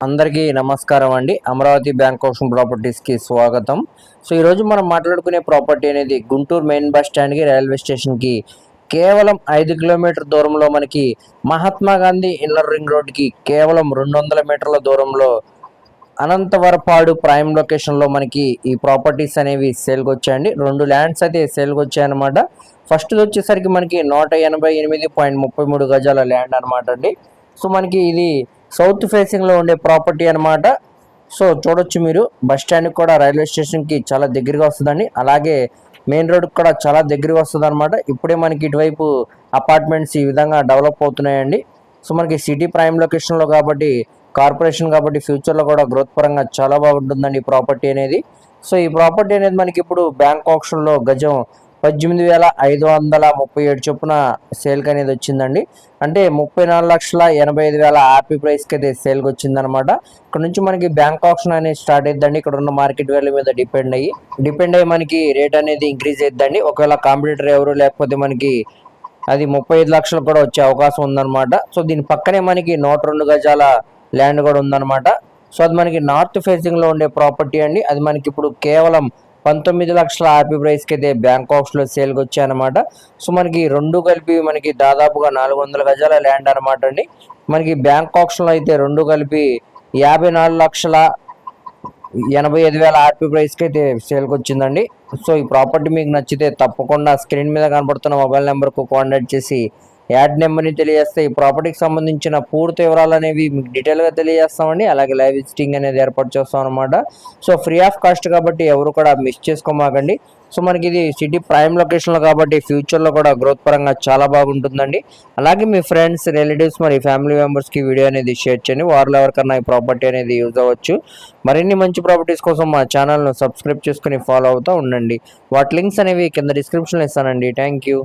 అందరికీ నమస్కారం అండి. అమరావతి బ్యాంక్ ఆప్షన్ ప్రాపర్టీస్కి స్వాగతం. సో ఈరోజు మనం మాట్లాడుకునే ప్రాపర్టీ అనేది గుంటూరు మెయిన్ బస్ స్టాండ్కి రైల్వే స్టేషన్కి కేవలం ఐదు కిలోమీటర్ దూరంలో మనకి మహాత్మా గాంధీ ఇన్నర్ రింగ్ రోడ్కి కేవలం రెండు వందల మీటర్ల దూరంలో అనంతవరపాడు ప్రైమ్ లొకేషన్లో మనకి ఈ ప్రాపర్టీస్ అనేవి సేల్కి వచ్చాయండి. రెండు ల్యాండ్స్ అయితే సేల్కి వచ్చాయన్నమాట. ఫస్ట్ వచ్చేసరికి మనకి నూట ఎనభై ఎనిమిది పాయింట్ ముప్పై మూడు గజాల ల్యాండ్ అనమాట అండి. సో మనకి ఇది సౌత్ ఫేసింగ్లో ఉండే ప్రాపర్టీ అనమాట సో చూడొచ్చు మీరు. బస్ స్టాండ్కి కూడా రైల్వే స్టేషన్కి చాలా దగ్గరగా వస్తుందండి. అలాగే మెయిన్ రోడ్కి కూడా చాలా దగ్గరగా వస్తుంది అనమాట ఇప్పుడే మనకి ఇటువైపు అపార్ట్మెంట్స్ ఈ విధంగా డెవలప్ అవుతున్నాయండి. సో మనకి సిటీ ప్రైమ్ లొకేషన్లో కాబట్టి కార్పొరేషన్ కాబట్టి ఫ్యూచర్లో కూడా గ్రోత్ పరంగా చాలా బాగుంటుందండి ఈ ప్రాపర్టీ అనేది. సో ఈ ప్రాపర్టీ అనేది మనకి ఇప్పుడు బ్యాంక్ ఆప్షన్లో గజం పద్దెనిమిది వేల ఐదు వందల ముప్పై ఏడు చొప్పున సేల్కి అనేది వచ్చిందండి. అంటే ముప్పై నాలుగు లక్షల ఎనభై ఐదు వేల హ్యాపీ ప్రైస్కి అయితే సేల్కి వచ్చిందనమాట ఇక్కడ నుంచి మనకి బ్యాంక్ ఆప్షన్ అనేది స్టార్ట్ అయిద్దండి. ఇక్కడ ఉన్న మార్కెట్ వాల్యూ మీద డిపెండ్ అయ్యి డిపెండ్ అయ్యి మనకి రేట్ అనేది ఇంక్రీజ్ అయిద్దండి. ఒకవేళ కాంపిటీటర్ ఎవరు లేకపోతే మనకి అది ముప్పై ఐదు లక్షలు కూడా వచ్చే అవకాశం ఉందన్నమాట. సో దీని పక్కనే మనకి నూట రెండు గజాల ల్యాండ్ కూడా ఉందన్నమాట. సో అది మనకి నార్త్ ఫేసింగ్లో ఉండే ప్రాపర్టీ అండి. అది మనకి ఇప్పుడు కేవలం పంతొమ్మిది లక్షల ఆర్పీ ప్రైస్కి అయితే బ్యాంకాక్స్లో సేల్కి వచ్చాయన్నమాట సో మనకి రెండు కలిపి మనకి దాదాపుగా నాలుగు వందల గజాల ల్యాండ్ అనమాట అండి. మనకి బ్యాంకాక్స్లో అయితే రెండు కలిపి యాభై నాలుగు లక్షల ఎనభై ఐదు వేల ఆర్పీ ప్రైస్కి అయితే సేల్కి వచ్చిందండి సో ఈ ప్రాపర్టీ మీకు నచ్చితే తప్పకుండా స్క్రీన్ మీద కనబడుతున్న మొబైల్ నెంబర్కు కాంటాక్ట్ చేసి యాడ్ నెంబర్ని తెలియజేస్తే ఈ ప్రాపర్టీకి సంబంధించిన పూర్తి వివరాలు అనేవి మీకు డీటెయిల్గా తెలియజేస్తామండి. అలాగే లైవ్ విజిటింగ్ అనేది ఏర్పాటు చేస్తాం అనమాట సో ఫ్రీ ఆఫ్ కాస్ట్ కాబట్టి ఎవరు కూడా మిస్ చేసుకోమాకండి. సో మనకి ఇది సిటీ ప్రైమ్ లొకేషన్లో కాబట్టి ఫ్యూచర్లో కూడా గ్రోత్ పరంగా చాలా బాగుంటుందండి. అలాగే మీ ఫ్రెండ్స్ రిలేటివ్స్ మరి ఫ్యామిలీ మెంబర్స్కి వీడియో అనేది షేర్ చేయండి. వారిలో ఎవరికన్నా ఈ ప్రాపర్టీ అనేది యూజ్ అవ్వచ్చు. మరిన్ని మంచి ప్రాపర్టీస్ కోసం మా ఛానల్ను సబ్స్క్రైబ్ చేసుకుని ఫాలో అవుతూ ఉండండి. వాటి లింక్స్ అనేవి కింద డిస్క్రిప్షన్లో ఇస్తానండి. Thank you